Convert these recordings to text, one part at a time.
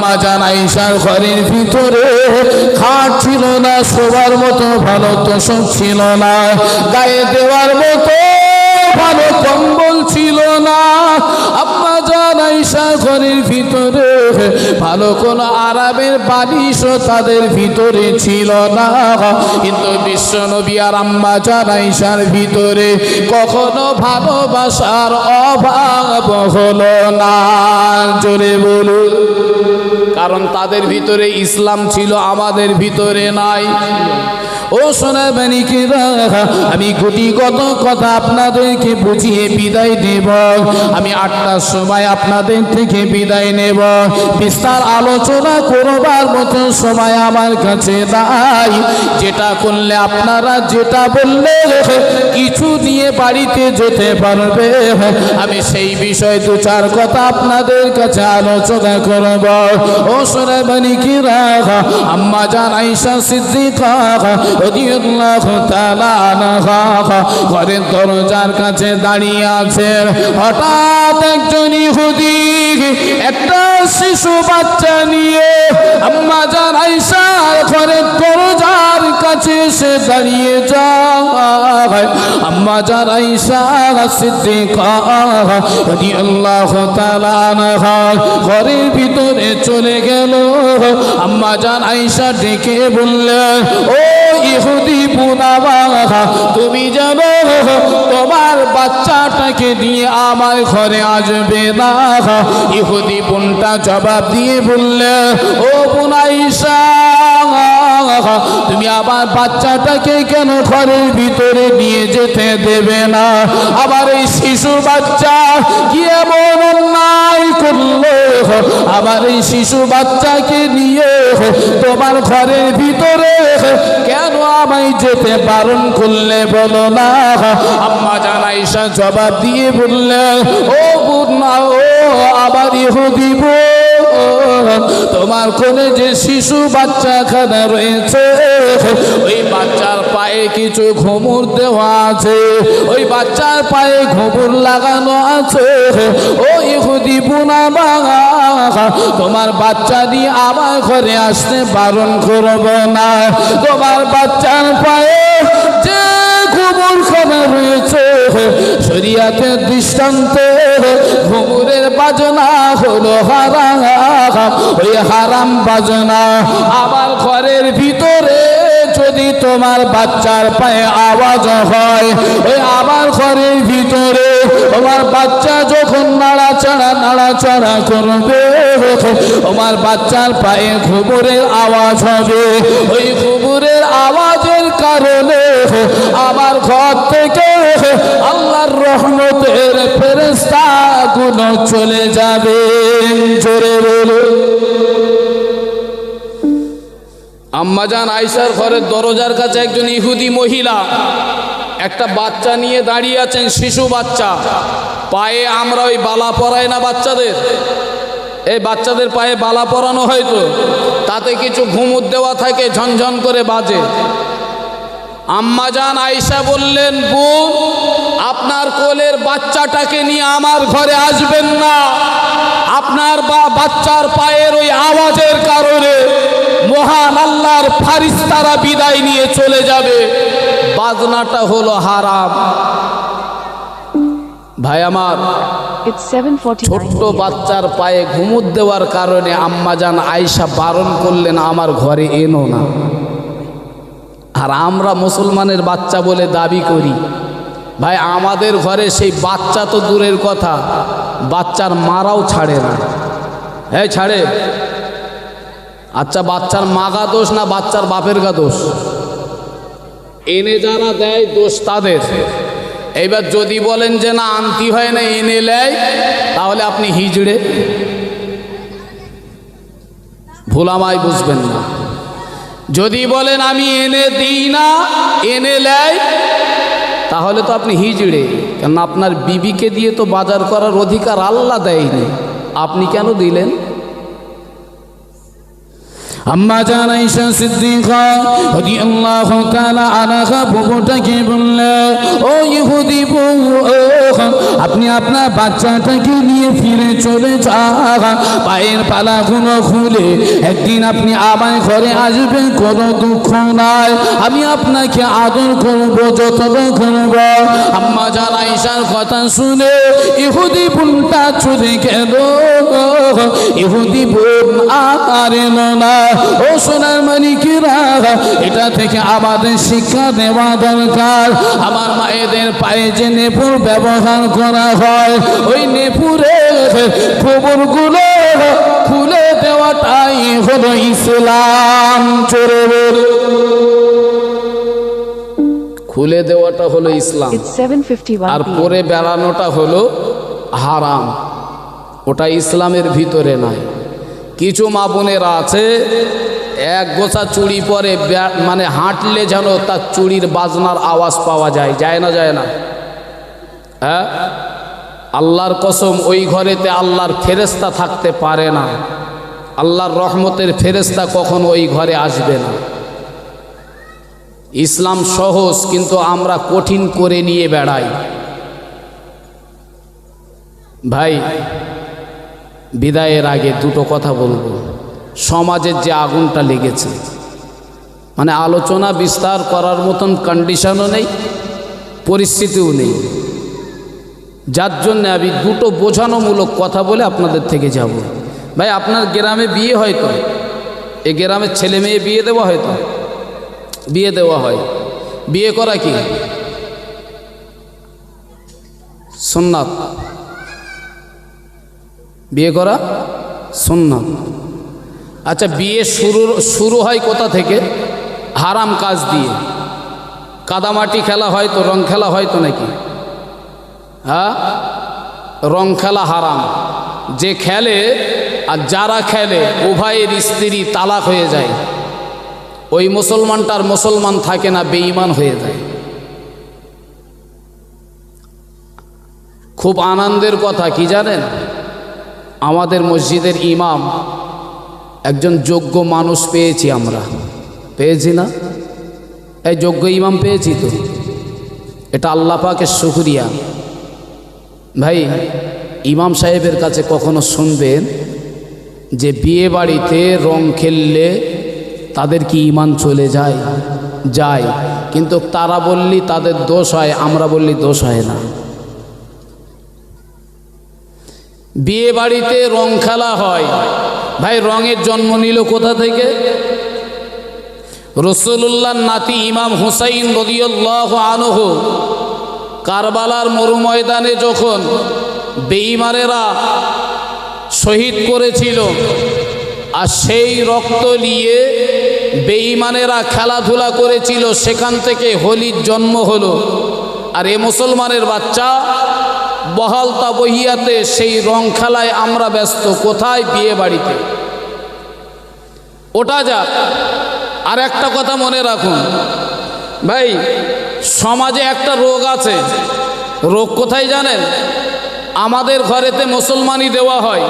মা জান আইসার ঘরের ভিতরে খাট ছিল না, শোবার মতো ভালো তোষক ছিল না, গায়ে দেওয়ার মতো ভালো কম্বল ছিল না। আম্মা জান আইসা ঘরের ভিতরে ভালো কোন আরামের বালিশও তাদের ভিতরে ছিল না। কিন্তু বিশ্ব নবী আর আম্মা জান আইসার ভিতরে কখনো ভালোবাসার অভাব হলো না। জোরে বলুন। কারণ তাদের ভিতরে ইসলাম ছিল, আমাদের ভিতরে নাই। ও সোনা বানিকেরা আমি গুটিগত কথা আপনাদেরকে বুঝিয়ে বিদায় দেব আমি আটটার সময় আপনাদের থেকে বিদায় নেব। বিস্তার আলোচনা করবার মতো সময় আমার কাছে নাই। যেটা করলে আপনারা যেটা বললে কিছু নিয়ে বাড়িতে যেতে পারবে। আমি সেই বিষয়ে দু চার কথা আপনাদের কাছে আলোচনা করব। ও সোনা বানিকেরা আম্মা জান আইসা সিদ্দিকা ঘরের দরজার কাছে দাঁড়িয়ে আছেন হঠাৎ একজন ইহুদি, একটা শিশু বাচ্চা নিয়ে আম্মা জান আয়েশার ঘরের দরজার কাছে এসে দাঁড়িয়ে যায়। আম্মা জান আয়েশা সিদ্দিকা আনহা ঘরের ভিতরে চলে গেল। আম্মা জান আয়েশা ডেকে বললেন, ও ইহুদি পুনাবা তুমি যেন তোমার বাচ্চাটাকে দিয়ে আমার ঘরে আসবে না। ইহুদি বোনটা জবাব দিয়ে বললে, ও বুনাইশা তুমি আবার বাচ্চাটাকে কেন ঘরের ভিতরে নিয়ে যেতে দেবে না? আবার এই শিশু বাচ্চা কি এমন অন্যায় করল? আবার এই শিশু বাচ্চাকে নিয়ে তোমার ঘরের ভিতরে কেন আমায় যেতে বারণ করলে বলো না? আম্মা জানাইসা জবাব দিয়ে বললে ও বুনা ও আবার ইহুদি বোন, তোমার কোনে যে শিশু বাচ্চা খানা রয়েছে, ওই বাচ্চার পায়ে কিছু ঘুমুর দেওয়া আছে, ওই বাচ্চার পায়ে ঘুমুর লাগানো আছে, ও ইহুদি বুনা বাঙা, তোমার বাচ্চা দিয়ে আমার ঘরে আসতে বারণ করব না। তোমার বাচ্চার পায়ে যে ঘুমুর খানা রয়েছে, শরিয়াতের দৃষ্টান্তে ঘুমুরের বাজনা হলো হারাম ওই হারাম বাজনা। আমার ঘরের ভিতরে যদি তোমার বাচ্চার পায়ে আওয়াজ হয়, ওই আমার ঘরের ভিতরে তোমার বাচ্চা যখন নাড়াচাড়া নাড়াচাড়া করবে, তোমার বাচ্চার পায়ে ঘুমুরের আওয়াজ হবে। ওই ঘুমুরের আওয়াজের কারণে আমার ঘর থেকে আল্লাহর রহমতের ফেরেস্তা গুলো চলে যাবে? জোরে বলুন। আম্মাজান আইসার ঘরের দরজার কাছে একজন ইহুদি মহিলা, একটা বাচ্চা নিয়ে দাঁড়িয়ে আছেন, শিশু বাচ্চা। পায়ে আমরা ওই বালা পরাই না বাচ্চাদের? এই বাচ্চাদের পায়ে বালা পরানো হয়তো তাতে কিছু ঘুমুর দেওয়া থাকে, ঝনঝন করে বাজে। আম্মাজান আয়েশা বললেন বোন আপনার কোলের বাচ্চাটাকে নিয়ে আমার ঘরে আসবেন না। আপনার বা বাচ্চার পায়ের ওই আওয়াজের কারণে মহান আল্লাহর ফারিস্তারা বিদায় নিয়ে চলে যাবে। বাজনাটা হলো হারাম। ভাই আমার It's 7:49 ছোট্ট বাচ্চার পায়ে ঘুমুর দেওয়ার কারণে আম্মাজান আয়েশা বারণ করলেন আমার ঘরে এনো না। আর আমরা মুসলমানের বাচ্চা বলে দাবি করি। ভাই, আমাদের ঘরে সেই বাচ্চা তো দূরের কথা, বাচ্চার মারাও ছাড়ে না। হ্যাঁ ছাড়ে। আচ্ছা বাচ্চার মাগা দোষ না বাচ্চার বাপের গা দোষ? এনে যারা দেয়, দোষ তাদের। এইবার যদি বলেন যে না, আনতি হয় না, এনে নেয় তাহলে আপনি হিজড়ে। ভোলামাই বুঝবেন না। যদি বলেন আমি এনে দিই না, এনে নেয় তাহলে তো আপনি হিজড়ে। কেন আপনার বিবিকে দিয়ে তো বাজার করার অধিকার আল্লাহ দেয়নি। আপনি কেন দিলেন? আম্মা জান আয়েশা সিদ্দিকা রাদিয়াল্লাহু তাআলা আনহা ও ইহুদি আপনি আপনার বাচ্চাটাকে নিয়ে ফিরে চলে পায়ের পালাগুলো খুলে একদিন আপনি আমার ঘরে আসবেন, কোনো দুঃখ নাই। আমি আপনাকে আদর করব যতটা করব। আম্মা জান আয়েশার কথা শুনে ইহুদি বোনটা চলে গেল। ইহুদি বোন আর না ও সোনার মালিকেরা এটা থেকে আমাদের শিক্ষা দেওয়া দরকার। আমার মায়েদের পায়ে যে নেপুর ব্যবহার করা হয় ওই নেপুরের খবরগুলো খুলে দেওয়াটাই হলো ইসলাম চোরে খুলে দেওয়াটা হলো ইসলাম। It's 7:51 আর পরে বেড়ানোটা হলো হারাম। ওটা ইসলামের ভিতরে নাই। কিছু মা বোনেরা আছে, এক গোছা চুড়ি পরে মানে হাঁটলে যেন তার চুড়ির বাজনার আওয়াজ পাওয়া যায়। যায় না যায় না? হ্যাঁ? আল্লাহর কসম, ওই ঘরেতে আল্লাহর ফেরেস্তা থাকতে পারে না। আল্লাহর রহমতের ফেরেস্তা কখনো ওই ঘরে আসবে না। ইসলাম সহজ, কিন্তু আমরা কঠিন করে নিয়ে বেড়াই। ভাই বিদায়ের আগে দুটো কথা বলব। সমাজের যে আগুনটা লেগেছে মানে আলোচনা বিস্তার করার মতন কন্ডিশনও নেই, পরিস্থিতিও নেই। যার জন্য আমি দুটো বোঝানোমূলক কথা বলে আপনাদের থেকে যাব। ভাই, আপনার গ্রামে বিয়ে হয় হয়তো এই গ্রামের ছেলে মেয়ে বিয়ে দেওয়া হয়তো বিয়ে দেওয়া হয়। বিয়ে করা কি? সুন্নাত বিয়ে করা সুন্নাত। আচ্ছা বিয়ে শুরু শুরু হয় কোথা থেকে? হারাম কাজ দিয়ে। কাদামাটি খেলা হয় তো, রং খেলা হয় তো নাকি? হ্যাঁ? রং খেলা হারাম। যে খেলে আর যারা খেলে, উভয়ের স্ত্রী তালাক হয়ে যায়। ওই মুসলমানটার মুসলমান থাকে না, বেঈমান হয়ে যায়। খুব আনন্দের কথা, কি জানেন? আমাদের মসজিদের ইমাম একজন যোগ্য মানুষ পেয়েছি আমরা। পেয়েছি না? এই যোগ্য ইমাম পেয়েছি তো। এটা আল্লাহ পাকের শুক্রিয়া। ভাই, ইমাম সাহেবের কাছে কখনো শুনবেন যে বিয়ে বাড়িতে রং খেললে তাদের কি ইমান চলে যায়? যায়। কিন্তু তারা বললি তাদের দোষ হয়, আমরা বললি দোষ হয় না। বিয়ে বাড়িতে রং খেলা হয়। ভাই, রঙের জন্ম নিল কোথা থেকে? রসুল্লাহ নাতি ইমাম হুসাইন রদিউল্লাহ আনহ কারবালার মরুময়দানে যখন বেইমানেরা শহীদ করেছিল আর সেই রক্ত নিয়ে বেঈমানেরা খেলাধুলা করেছিল, সেখান থেকে হোলির জন্ম হলো। আর এ মুসলমানের বাচ্চা বহালতা বহিয়াতে সেই রং খেলায় আমরা ব্যস্ত। কোথায় বিয়ে বাড়িতে? ওটা যাক আর একটা কথা মনে রাখুন, ভাই, সমাজে একটা রোগ আছে। রোগ কোথায় জানেন? আমাদের ঘরেতে মুসলমানি দেওয়া হয়,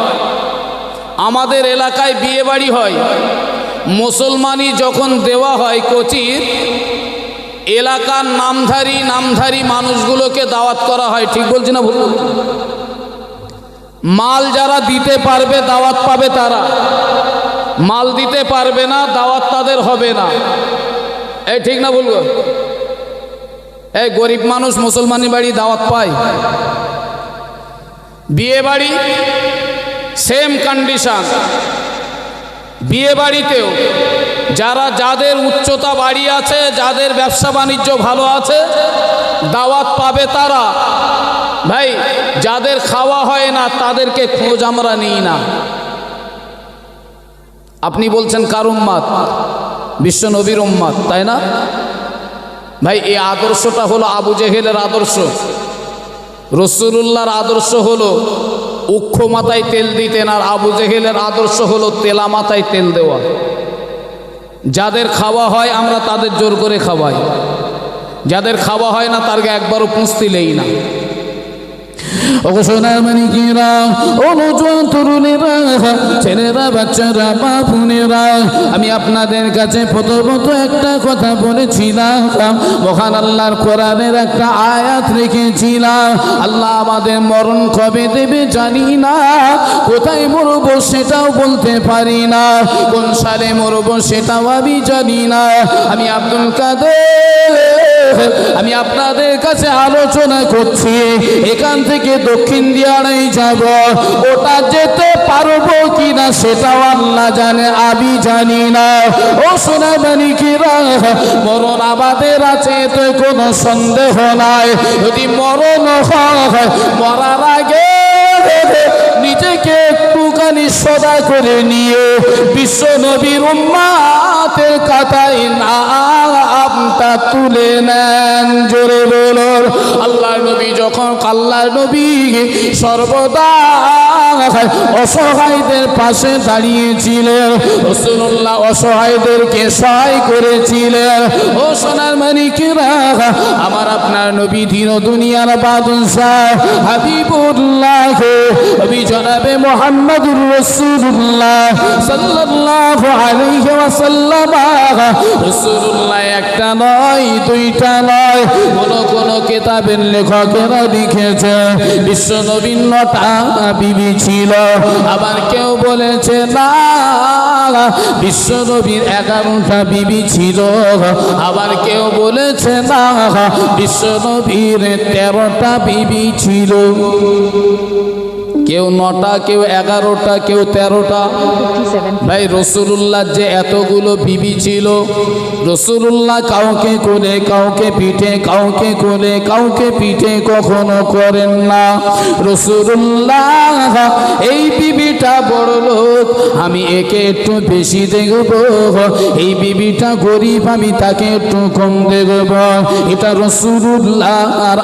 আমাদের এলাকায় বিয়ে বাড়ি হয়। মুসলমানি যখন দেওয়া হয় কোচির এলাকার নামধারী নামধারী মানুষগুলোকে দাওয়াত করা হয়। ঠিক বলছি না ভুল? মাল যারা দিতে পারবে, দাওয়াত পাবে তারা। মাল দিতে পারবে না, দাওয়াত তাদের হবে না। এই ঠিক না বলব এই গরিব মানুষ মুসলমানি বাড়ি দাওয়াত পায়। বিয়ে বাড়ি সেম কন্ডিশন বিয়ে বাড়িতেও যারা যাদের উচ্চতা বাড়ি আছে, যাদের ব্যবসা বাণিজ্য ভালো আছে, দাওয়াত পাবে তারা। ভাই, যাদের খাওয়া হয় না, তাদেরকে খোঁজ আমরা নিই না। আপনি বলছেন কার উম্মাদ? বিশ্ব নবীর উম্মাদ, তাই না? ভাই, এই আদর্শটা হলো আবু জেহেলের আদর্শ। রসুল্লাহর আদর্শ হলো উক্ষ মাথায় তেল দিতেন, আর আবু জেহেলের আদর্শ হলো তেলা মাথায় তেল দেওয়া। যাদের খাওয়া হয়, আমরা তাদের জোর করে খাওয়াই। যাদের খাওয়া হয় না তারকে একবারও পুঁছতিলেই না। তরুণেরা ছেলেরা, বাচ্চারা আমি আপনাদের কাছে প্রথমত একটা কথা বলেছিলাম। মহান আল্লাহর কোরআনের একটা আয়াত রেখেছিলাম। আল্লাহ আমাদের মরণ কবে দেবে জানি না। কোথায় মরবো সেটাও বলতে পারি না। কোন সালে মরবো সেটাও আমি জানি না। আমি আব্দুল কাদের আমি আপনাদের কাছে আলোচনা করছি, এখান থেকে দক্ষিণ দিয়ারাই যাব। ওটা যেতে পারব কিনা সেটাও আল্লাহ জানে, আমি জানি না। ও সোনা মানিকেরা মরণ আমাদের আছে, তো কোনো সন্দেহ নাই। যদি মরণ হয়, মরার আগে নিজেকে একটুখানি সদা করে নিয়ে বিশ্ব নবীর উম্মাতের কাতায় নামটা তুলে নেন। জোরে বলল আল্লাহ নবী যখন আল্লাহ নবী সর্বদা অসহায়দের পাশে দাঁড়িয়েছিলেন। রসুল্লাহ অসহায়দেরকে সহায় করেছিলেন। ও সোনার মানিকেরা, আমার আপনার নবী দিন দুনিয়ার হাবিবুল্লাহ। নবী জনাবে মোহাম্মদুর রসুল্লাহ সাল্লাল্লাহু আলাইহি রসুল্লাহ একটা নয়, দুইটা নয়। কোন কোন কিতাবের লেখকেরা লিখেছে বিশ্ব নবীন নটা বিবি ছিল। আবার কেউ বলেছে, না, বিশ্বনবীর এগারোটা বিবি ছিল। আবার কেউ বলেছে, না, বিশ্বনবীর তেরোটা বিবি ছিল। কেউ নটা, কেউ এগারোটা, কেউ তেরোটা। ভাই রসুল্লাহ যে এতগুলো বিবি ছিল রসুল্লাহ কাউকে কোলে, কাউকে পিঠে, কাউকে কোলে, কাউকে পিঠে কখনো করেন না। রসুল্লাহ এই বিবিটা বড় লোক, আমি একে একটু বেশি দেখব। এই বিবিটা গরিব, আমি তাকে একটু কম দেখব। এটা রসুল্লাহ আর